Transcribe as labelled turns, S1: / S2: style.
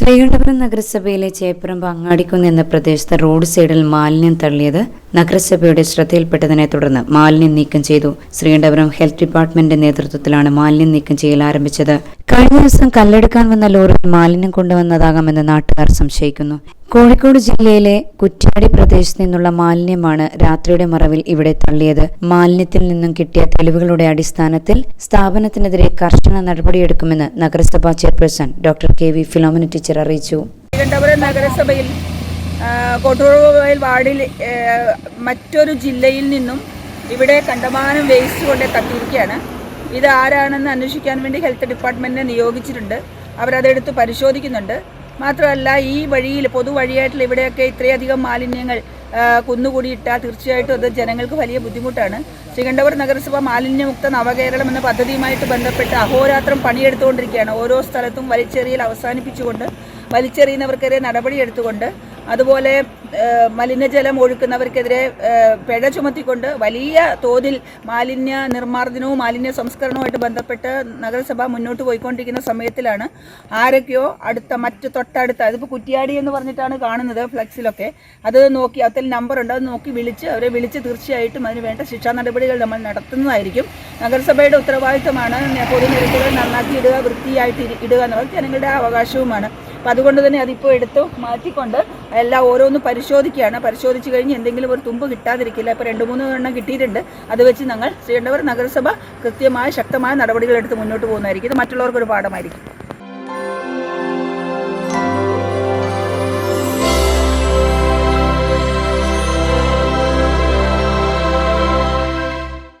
S1: ശ്രീകണ്ഠപുരം നഗരസഭയിലെ ചേപ്പുറമ്പ് അങ്ങാടിക്കുന്ന് എന്ന പ്രദേശത്ത് റോഡ് സൈഡിൽ മാലിന്യം തള്ളിയത് നഗരസഭയുടെ ശ്രദ്ധയിൽപ്പെട്ടതിനെ തുടർന്ന് മാലിന്യം നീക്കം ചെയ്തു. ശ്രീകണ്ഠപുരം ഹെൽത്ത് ഡിപ്പാർട്ട്മെന്റിന്റെ നേതൃത്വത്തിലാണ് മാലിന്യം നീക്കം ചെയ്യൽ ആരംഭിച്ചത്. കഴിഞ്ഞ ദിവസം കല്ലെടുക്കാൻ വന്ന ലോറിയിൽ മാലിന്യം കൊണ്ടുവന്നതാകാമെന്ന് നാട്ടുകാർ സംശയിക്കുന്നു. കോഴിക്കോട് ജില്ലയിലെ കുറ്റ്യാടി പ്രദേശത്ത് നിന്നുള്ള മാലിന്യമാണ് രാത്രിയുടെ മറവിൽ ഇവിടെ തള്ളിയത്. മാലിന്യത്തിൽ നിന്നും കിട്ടിയ തെളിവുകളുടെ അടിസ്ഥാനത്തിൽ സ്ഥാപനത്തിനെതിരെ കർശന നടപടിയെടുക്കുമെന്ന് നഗരസഭാ chairperson doctor K V Philomina teacher അറിയിച്ചു.
S2: നഗരസഭയിൽ കോട്ടൂർവയൽ വാർഡിൽ മറ്റൊരു ജില്ലയിൽ നിന്നും ഇവിടെ കണ്ടമാനം വേസ്റ്റ് കൊണ്ട് തട്ടിയിരിക്കുകയാണ്. ഇത് ആരാണെന്ന് അന്വേഷിക്കാൻ വേണ്ടി ഹെൽത്ത് ഡിപ്പാർട്ട്മെന്റിനെ നിയോഗിച്ചിട്ടുണ്ട്. അവരതെടുത്ത് പരിശോധിക്കുന്നുണ്ട്. മാത്രമല്ല ഈ വഴിയിൽ പൊതുവഴിയായിട്ടുള്ള ഇവിടെയൊക്കെ ഇത്രയധികം മാലിന്യങ്ങൾ കുന്നുകൂടി കുന്നുകൂടിയിട്ടാൽ തീർച്ചയായിട്ടും അത് ജനങ്ങൾക്ക് വലിയ ബുദ്ധിമുട്ടാണ്. ശ്രീകണ്ഠപുരം നഗരസഭ മാലിന്യമുക്ത നവകേരളം എന്ന പദ്ധതിയുമായിട്ട് ബന്ധപ്പെട്ട് അഹോരാത്രം പണിയെടുത്തുകൊണ്ടിരിക്കുകയാണ്. ഓരോ സ്ഥലത്തും വലിച്ചെറിയൽ അവസാനിപ്പിച്ചുകൊണ്ട് വലിച്ചെറിയുന്നവർക്കെതിരെ നടപടിയെടുത്തുകൊണ്ട് അതുപോലെ മലിനജലം ഒഴുക്കുന്നവർക്കെതിരെ പിഴ ചുമത്തിക്കൊണ്ട് വലിയ തോതിൽ മാലിന്യ നിർമ്മാർജനവും മാലിന്യ സംസ്കരണവുമായിട്ട് ബന്ധപ്പെട്ട് നഗരസഭ മുന്നോട്ട് പോയിക്കൊണ്ടിരിക്കുന്ന സമയത്തിലാണ് ആരൊക്കെയോ അടുത്ത മറ്റ് തൊട്ടടുത്ത അതിപ്പോൾ കുറ്റിയാടി എന്ന് പറഞ്ഞിട്ടാണ് കാണുന്നത് ഫ്ലക്സിലൊക്കെ. അത് നോക്കി അതിൽ നമ്പറുണ്ട് അത് നോക്കി വിളിച്ച് അവരെ വിളിച്ച് തീർച്ചയായിട്ടും അതിന് വേണ്ട ശിക്ഷാ നടപടികൾ നമ്മൾ നടത്തുന്നതായിരിക്കും. നഗരസഭയുടെ ഉത്തരവാദിത്തമാണ് പൊതുനിരത്തുകൾ നന്നാക്കി ഇടുക വൃത്തിയായിട്ട് ഇടുക എന്നുള്ളത് ജനങ്ങളുടെ അവകാശവുമാണ്. അപ്പം അതുകൊണ്ട് തന്നെ അതിപ്പോൾ എടുത്ത് മാറ്റിക്കൊണ്ട് എല്ലാം ഓരോന്ന് പരിശോധിക്കുകയാണ്. പരിശോധിച്ച് കഴിഞ്ഞ് എന്തെങ്കിലും ഒരു തുമ്പ് കിട്ടാതിരിക്കില്ല. ഇപ്പോൾ രണ്ട് മൂന്ന് എണ്ണം കിട്ടിയിട്ടുണ്ട്. അത് വെച്ച് ഞങ്ങൾ ശ്രീകണ്ഠപുരം നഗരസഭ കൃത്യമായ ശക്തമായ നടപടികൾ എടുത്ത് മുന്നോട്ട് പോകുന്നതായിരിക്കും. ഇത് മറ്റുള്ളവർക്കൊരു പാഠമായിരിക്കും.